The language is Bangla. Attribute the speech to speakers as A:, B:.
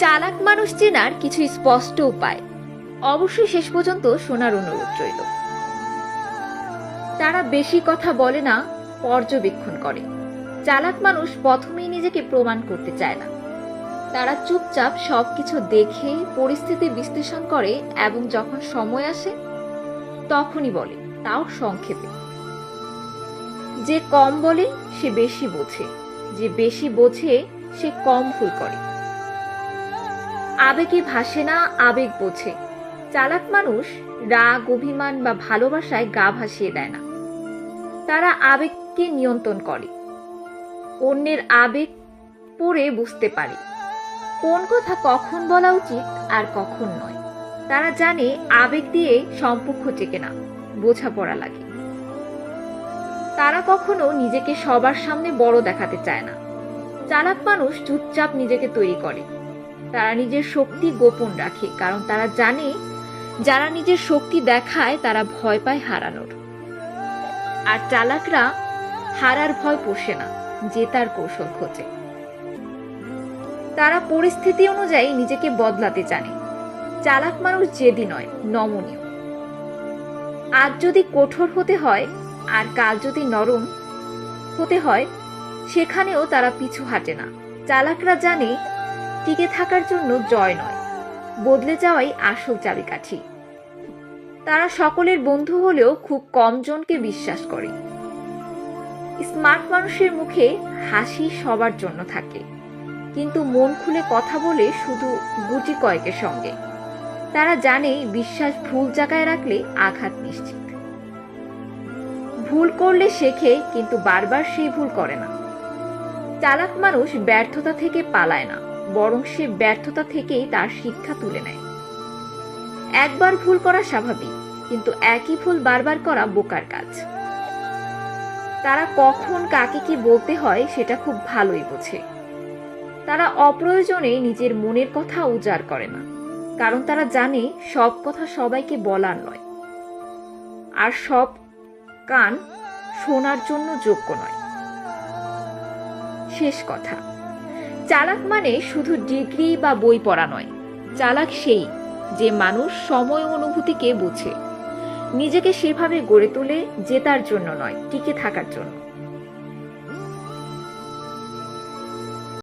A: চালাক মানুষ চেনার কিছু স্পষ্ট উপায়। অবশ্যই শেষ পর্যন্ত শোনার অনুরোধ রইল। তারা বেশি কথা বলে না, পর্যবেক্ষণ করে। চালাক মানুষ প্রথমেই নিজেকে প্রমাণ করতে চায় না। তারা চুপচাপ সবকিছু দেখে, পরিস্থিতি বিশ্লেষণ করে এবং যখন সময় আসে, তখনই বলে, তাও সংক্ষেপে। যে কম বলে, সে বেশি বোঝে। যে বেশি বোঝে, সে কম ভুল করে। আবেগে ভাসে না, আবেগ বোঝে। চালাক মানুষ রাগ, অভিমান বা ভালোবাসায় গা ভাসিয়ে দেয় না। তারা আবেগকে নিয়ন্ত্রণ করে। অন্যের আবেগ পড়ে বুঝতে পারে। কোন কথা কখন বলা উচিত আর কখন নয়। তারা জানে আবেগ দিয়ে সম্পর্ক টেকে না, বোঝাপড়া লাগে। তারা কখনো নিজেকে সবার সামনে বড় দেখাতে চায় না। চালাক মানুষ চুপচাপ নিজেকে তৈরি করে। তারা নিজের শক্তি গোপন রাখে, কারণ তারা জানে যারা নিজের শক্তি দেখায়, তারা ভয় পায় হারানোর। আর চালাকরা হারার ভয় পোষে না, জেতার কৌশল খোঁজে। তারা পরিস্থিতি অনুযায়ী নিজেকে বদলাতে জানে। চালাক মানুষ জেদি নয়, নমনীয়। আজ যদি কঠোর হতে হয়, আর কাল যদি নরম হতে হয়, সেখানেও তারা পিছু হাঁটে না। চালাকরা জানে টিকে থাকার জন্য জয় নয়। বদলে যাওয়াই আসল চাবিকাঠি। তারা সকলের বন্ধু হলেও খুব কম জনকে বিশ্বাস করে। স্মার্ট মানুষের মুখে হাসি সবার জন্য থাকে। কিন্তু মন খুলে কথা বলে শুধু গুটি কয়েকের সঙ্গে। তারা জানে বিশ্বাস ভুল জায়গায় রাখলে আঘাত নিশ্চিত। ভুল করলে শেখে, কিন্তু বারবার সেই ভুল করে না। চালাক মানুষ ব্যর্থতা থেকে পালায় না। বরং সে ব্যর্থতা থেকেই তার শিক্ষা তুলে নেয়। একবার ভুল করা স্বাভাবিক, কিন্তু একই ভুল বারবার করা বোকার কাজ। তারা কখন কাকে কি বলতে হয় সেটা খুব ভালোই বোঝে। তারা অপ্রয়োজনে নিজের মনের কথা উজাড় করে না, কারণ তারা জানে সব কথা সবাইকে বলার নয়। আর সব কান শোনার জন্য যোগ্য নয়। শেষ কথা। চালাক মানে শুধু ডিগ্রি বা বই পড়া নয়। চালাক সেই যে মানুষ সময় অনুভূতিকে বুঝে। নিজেকে সেভাবে গড়ে তোলে জেতার জন্য নয়, টিকে থাকার জন্য।